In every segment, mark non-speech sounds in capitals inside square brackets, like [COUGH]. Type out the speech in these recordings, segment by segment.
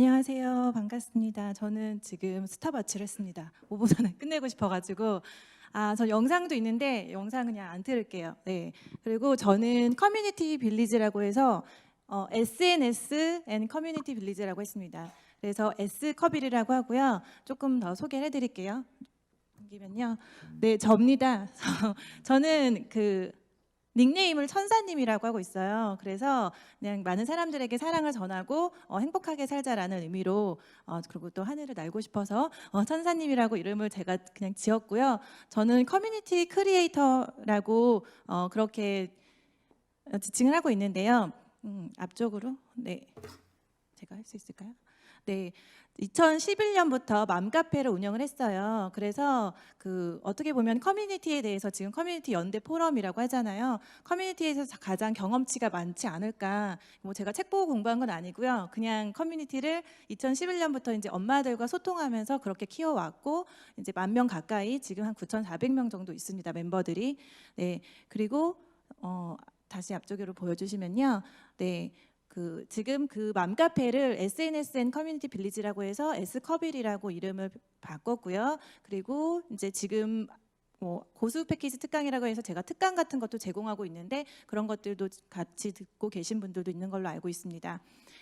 안녕하세요. 반갑습니다. 저는 지금 스타바치를 했습니다. 5분 안에 끝내고 싶어가지고. 아, 저 영상도 있는데 영상 그냥 안 틀을게요. 네. 그리고 저는 커뮤니티 빌리지라고 해서 어, SNS 앤 커뮤니티 빌리지라고 했습니다. 그래서 S 커빌이라고 하고요. 조금 더 소개를 해드릴게요. 여기면요. 네, 접니다. [LAUGHS] 저는 그 닉네임을 천사님이라고 하고 있어요. 그래서 그냥 많은 사람들에게 사랑을 전하고 어, 행복하게 살자라는 의미로 어, 그리고 또 하늘을 날고 싶어서 어, 천사님이라고 이름을 제가 그냥 지었고요. 저는 커뮤니티 크리에이터라고 어, 그렇게 어, 지칭을 하고 있는데요. 음, 앞쪽으로 네 제가 할 수 있을까요? 네. 2011년부터 맘카페를 운영을 했어요. 그래서 그 어떻게 보면 커뮤니티에 대해서 지금 커뮤니티 연대 포럼이라고 하잖아요. 커뮤니티에서 가장 경험치가 많지 않을까. 뭐 제가 책 보고 공부한 건 아니고요. 그냥 커뮤니티를 2011년부터 이제 엄마들과 소통하면서 그렇게 키워왔고 이제 만 명 가까이 지금 한 9,400명 정도 있습니다. 멤버들이. 네. 그리고 어 다시 앞쪽으로 보여주시면요. 네. 그 지금 그 맘카페를 SNSN 커뮤니티 빌리지라고 해서 S커빌이라고 이름을 바꿨고요. 그리고 이제 지금 뭐 고수 패키지 특강이라고 해서 제가 특강 같은 것도 제공하고 있는데 그런 것들도 같이 듣고 계신 분들도 있는 걸로 알고 있습니다.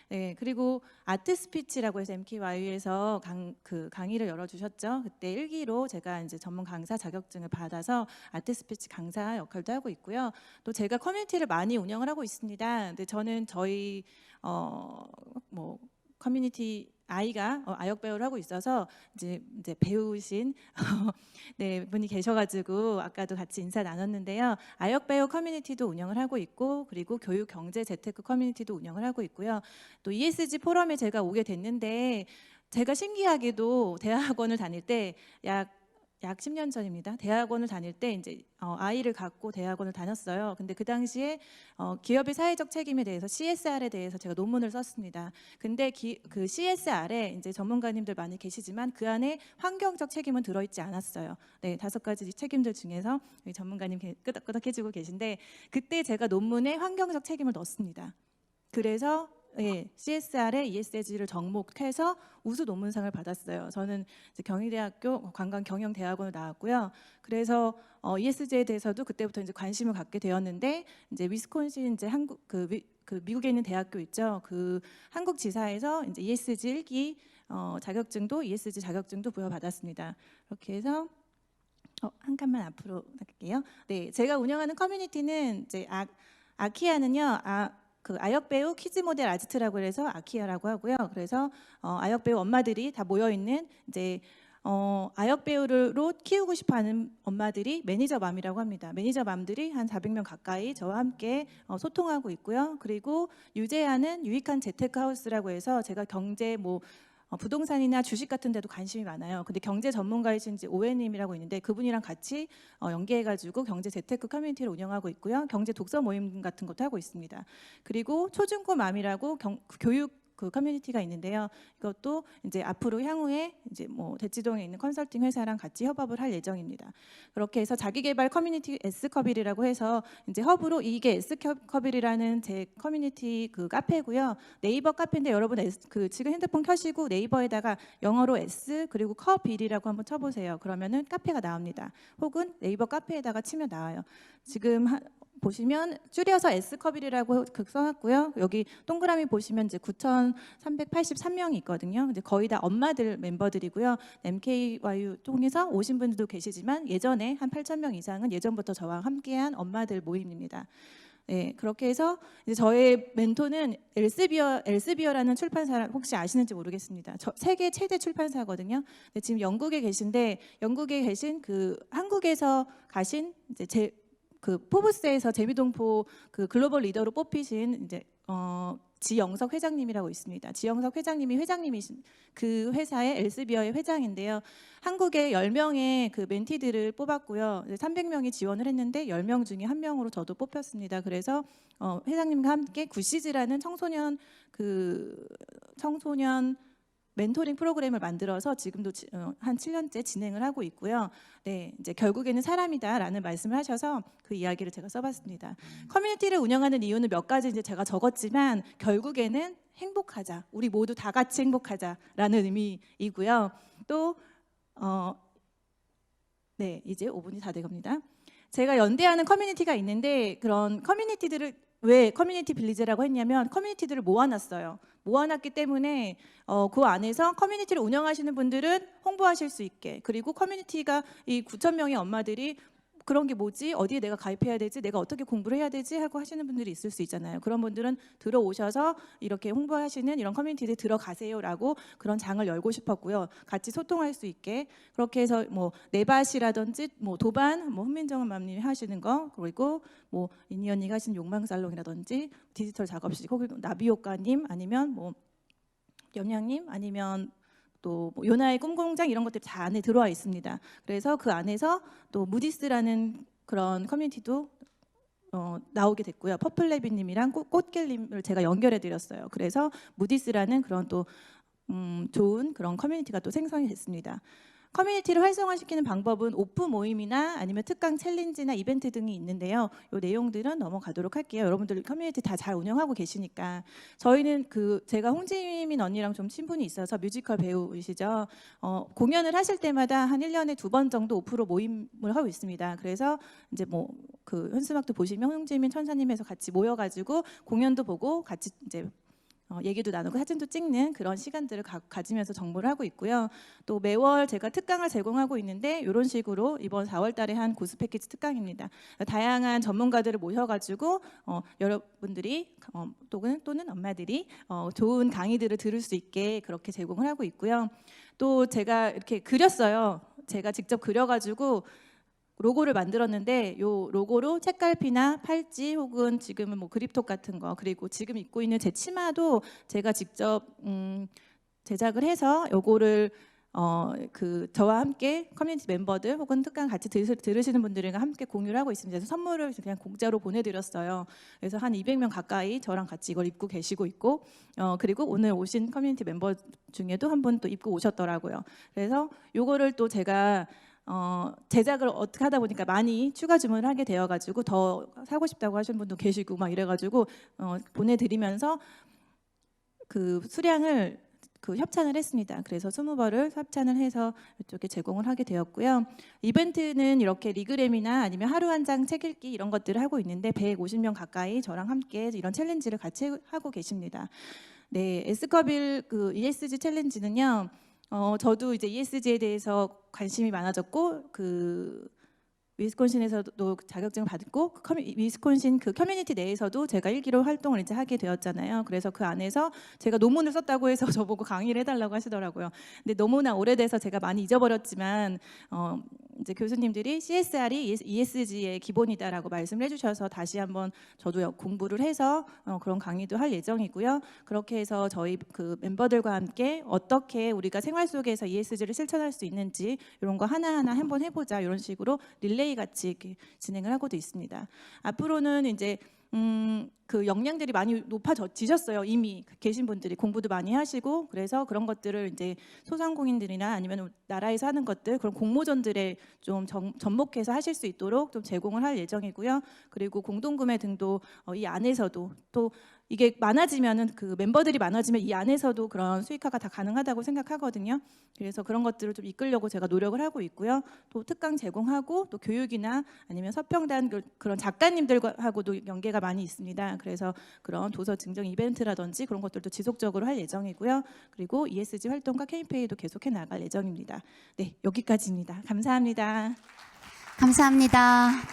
네, 그리고 아트 스피치라고 해서 MKY에서 강, 그 강의를 열어주셨죠. 그때 일기로 제가 이제 전문 강사 자격증을 받아서 아트 스피치 강사 역할도 하고 있고요. 또 제가 커뮤니티를 많이 운영을 하고 있습니다. 근데 저는 저희 어뭐 커뮤니티 아이가 어, 아역 배우를 하고 있어서 이제 이제 배우신 [LAUGHS] 네 분이 계셔가지고 아까도 같이 인사 나눴는데요. 아역 배우 커뮤니티도 운영을 하고 있고 그리고 교육 경제 재테크 커뮤니티도 운영을 하고 있고요. 또 ESG 포럼에 제가 오게 됐는데 제가 신기하게도 대학원을 다닐 때 약 약 10년 전입니다. 대학원을 다닐 때 이제 어, 아이를 갖고 대학원을 다녔어요. 근데 그 당시에 어, 기업의 사회적 책임에 대해서 CSR에 대해서 제가 논문을 썼습니다. 근데 기, 그 CSR에 이제 전문가님들 많이 계시지만 그 안에 환경적 책임은 들어있지 않았어요. 네, 다섯 가지 책임들 중에서 전문가님 게- 끄덕끄덕 해주고 계신데 그때 제가 논문에 환경적 책임을 넣었습니다. 그래서 예, CSR에 ESG를 접목해서 우수 논문상을 받았어요. 저는 이제 경희대학교 관광경영대학원을 나왔고요. 그래서 어, ESG에 대해서도 그때부터 이제 관심을 갖게 되었는데 이제 위스콘신 이제 한국 그, 미, 그 미국에 있는 대학교 있죠. 그 한국 지사에서 이제 ESG 1기 어, 자격증도 ESG 자격증도 부여받았습니다. 그렇게 해서 어, 한 칸만 앞으로 갈게요. 네, 제가 운영하는 커뮤니티는 이제 아, 아키아는요. 아, 그 아역 배우 키즈 모델 아지트라고 해서 아키아라고 하고요. 그래서 어, 아역 배우 엄마들이 다 모여 있는 이제 어, 아역 배우로 키우고 싶어하는 엄마들이 매니저 맘이라고 합니다. 매니저 맘들이 한 400명 가까이 저와 함께 어, 소통하고 있고요. 그리고 유재하는 유익한 재테크 하우스라고 해서 제가 경제 뭐 어, 부동산이나 주식 같은 데도 관심이 많아요. 근데 경제 전문가이신 이제 오해님이라고 있는데 그분이랑 같이 어, 연계해가지고 경제 재테크 커뮤니티를 운영하고 있고요. 경제 독서 모임 같은 것도 하고 있습니다. 그리고 초중고 맘이라고 경, 교육 그 커뮤니티가 있는데요. 이것도 이제 앞으로 향후에 이제 뭐 대치동에 있는 컨설팅 회사랑 같이 협업을 할 예정입니다. 그렇게 해서 자기개발 커뮤니티 S커빌이라고 해서 이제 허브로 이게 S커빌이라는 제 커뮤니티 그 카페고요. 네이버 카페인데 여러분 S, 그 지금 핸드폰 켜시고 네이버에다가 영어로 S 그리고 커빌이라고 한번 쳐보세요. 그러면은 카페가 나옵니다. 혹은 네이버 카페에다가 치면 나와요. 지금 하, 보시면 줄여서 S컵이라고 그 써놨고요. 여기 동그라미 보시면 이제 9,383명이 있거든요. 근데 거의 다 엄마들 멤버들이고요. MKYU 통해서 오신 분들도 계시지만 예전에 한 8,000명 이상은 예전부터 저와 함께한 엄마들 모임입니다. 네, 그렇게 해서 이제 저의 멘토는 엘스비어 엘스비어라는 출판사 혹시 아시는지 모르겠습니다. 저 세계 최대 출판사거든요. 지금 영국에 계신데 영국에 계신 그 한국에서 가신 이제 제 그 포브스에서 제비동포 그 글로벌 리더로 뽑히신 이제 어 지영석 회장님이라고 있습니다. 지영석 회장님이 회장님이신 그 회사의 엘스비어의 회장인데요. 한국에 10명의 그 멘티들을 뽑았고요. 300명이 지원을 했는데 10명 중에 한 명으로 저도 뽑혔습니다. 그래서 어 회장님과 함께 구시즈라는 청소년 그 청소년 멘토링 프로그램을 만들어서 지금도 지- 어, 한 7년째 진행을 하고 있고요. 네, 이제 결국에는 사람이다라는 말씀을 하셔서 그 이야기를 제가 써봤습니다. 커뮤니티를 운영하는 이유는 몇 가지 이제 제가 적었지만 결국에는 행복하자. 우리 모두 다 같이 행복하자라는 의미이고요. 또 어, 네, 이제 5분이 다 돼갑니다. 제가 연대하는 커뮤니티가 있는데 그런 커뮤니티들을 왜 커뮤니티 빌리지라고 했냐면 커뮤니티들을 모아놨어요. 모아놨기 때문에 어, 그 안에서 커뮤니티를 운영하시는 분들은 홍보하실 수 있게 그리고 커뮤니티가 이 9천 명의 엄마들이 그런 게 뭐지? 어디에 내가 가입해야 되지? 내가 어떻게 공부를 해야 되지? 하고 하시는 분들이 있을 수 있잖아요. 그런 분들은 들어오셔서 이렇게 홍보하시는 이런 커뮤니티에 들어가세요라고 그런 장을 열고 싶었고요. 같이 소통할 수 있게 그렇게 해서 뭐 네밭이라든지 뭐 도반, 뭐 훈민정음 맘님이 하시는 거 그리고 뭐 이니 언니가 하시는 욕망 살롱이라든지 디지털 작업실 혹은 나비효과님 아니면 뭐 염량님 아니면 또 뭐 요나의 꿈공장 이런 것들이 다 안에 들어와 있습니다. 그래서 그 안에서 또 무디스라는 그런 커뮤니티도 어, 나오게 됐고요. 퍼플레비님이랑 꽃- 꽃길님을 제가 연결해 드렸어요. 그래서 무디스라는 그런 또 음, 좋은 그런 커뮤니티가 또 생성이 됐습니다. 커뮤니티를 활성화시키는 방법은 오프 모임이나 아니면 특강 챌린지나 이벤트 등이 있는데요. 이 내용들은 넘어가도록 할게요. 여러분들 커뮤니티 다 잘 운영하고 계시니까 저희는 그 제가 홍지민 언니랑 좀 친분이 있어서 뮤지컬 배우이시죠. 어, 공연을 하실 때마다 한 1년에 두 번 정도 오프로 모임을 하고 있습니다. 그래서 이제 뭐 그 현수막도 보시면 홍지민 천사님에서 같이 모여가지고 공연도 보고 같이 이제 어, 얘기도 나누고 사진도 찍는 그런 시간들을 가, 가지면서 정보를 하고 있고요. 또 매월 제가 특강을 제공하고 있는데 이런 식으로 이번 4월달에 한 고스 패키지 특강입니다. 다양한 전문가들을 모셔가지고 어, 여러분들이 어, 또는 또는 엄마들이 어, 좋은 강의들을 들을 수 있게 그렇게 제공을 하고 있고요. 또 제가 이렇게 그렸어요. 제가 직접 그려가지고 로고를 만들었는데 요 로고로 책갈피나 팔찌 혹은 지금은 뭐 그립톡 같은 거 그리고 지금 입고 있는 제 치마도 제가 직접 음, 제작을 해서 요거를 어 그 저와 함께 커뮤니티 멤버들 혹은 특강 같이 들, 들으시 는 분들과 함께 공유를 하고 있습니다. 그래서 선물을 그냥 공짜로 보내드렸어요. 그래서 한 200명 가까이 저랑 같이 이걸 입고 계시고 있고 어 그리고 오늘 오신 커뮤니티 멤버 중에도 한 분 또 입고 오셨더라고요. 그래서 요거를 또 제가 어, 제작을 어떻게 하다 보니까 많이 추가 주문을 하게 되어가지고 더 사고 싶다고 하시는 분도 계시고 막 이래가지고 어, 보내드리면서 그 수량을 그 협찬을 했습니다. 그래서 20벌을 협찬을 해서 이쪽에 제공을 하게 되었고요. 이벤트는 이렇게 리그램이나 아니면 하루 한 장 책 읽기 이런 것들을 하고 있는데 150명 가까이 저랑 함께 이런 챌린지를 같이 하고 계십니다. 네, 에스커빌 그 ESG 챌린지는요. 어, 저도 이제 ESG에 대해서 관심이 많아졌고 그 위스콘신에서도 자격증을 받고 그 커뮤, 위스콘신 그 커뮤니티 내에서도 제가 일기로 활동을 이제 하게 되었잖아요. 그래서 그 안에서 제가 논문을 썼다고 해서 [LAUGHS] 저보고 강의를 해달라고 하시더라고요. 근데 너무나 오래돼서 제가 많이 잊어버렸지만 어, 이제 교수님들이 CSR이 ESG의 기본이다라고 말씀을 해주셔서 다시 한번 저도 여- 공부를 해서 어, 그런 강의도 할 예정이고요. 그렇게 해서 저희 그 멤버들과 함께 어떻게 우리가 생활 속에서 ESG를 실천할 수 있는지 이런 거 하나하나 한번 해보자 이런 식으로 릴레이 같이 진행을 하고도 있습니다. 앞으로는 이제 음, 그 역량들이 많이 높아지셨어요. 이미 계신 분들이 공부도 많이 하시고 그래서 그런 것들을 이제 소상공인들이나 아니면 나라에서 하는 것들 그런 공모전들에 좀 정- 접목해서 하실 수 있도록 좀 제공을 할 예정이고요. 그리고 공동구매 등도 어, 이 안에서도 또 이게 많아지면은 그 멤버들이 많아지면 이 안에서도 그런 수익화가 다 가능하다고 생각하거든요. 그래서 그런 것들을 좀 이끌려고 제가 노력을 하고 있고요. 또 특강 제공하고 또 교육이나 아니면 서평단 그- 그런 작가님들하고도 연계가 많이 있습니다. 그래서 그런 도서 증정 이벤트라든지 그런 것들도 지속적으로 할 예정이고요. 그리고 ESG 활동과 캠페인도 계속해 나갈 예정입니다. 네, 여기까지입니다. 감사합니다. 감사합니다.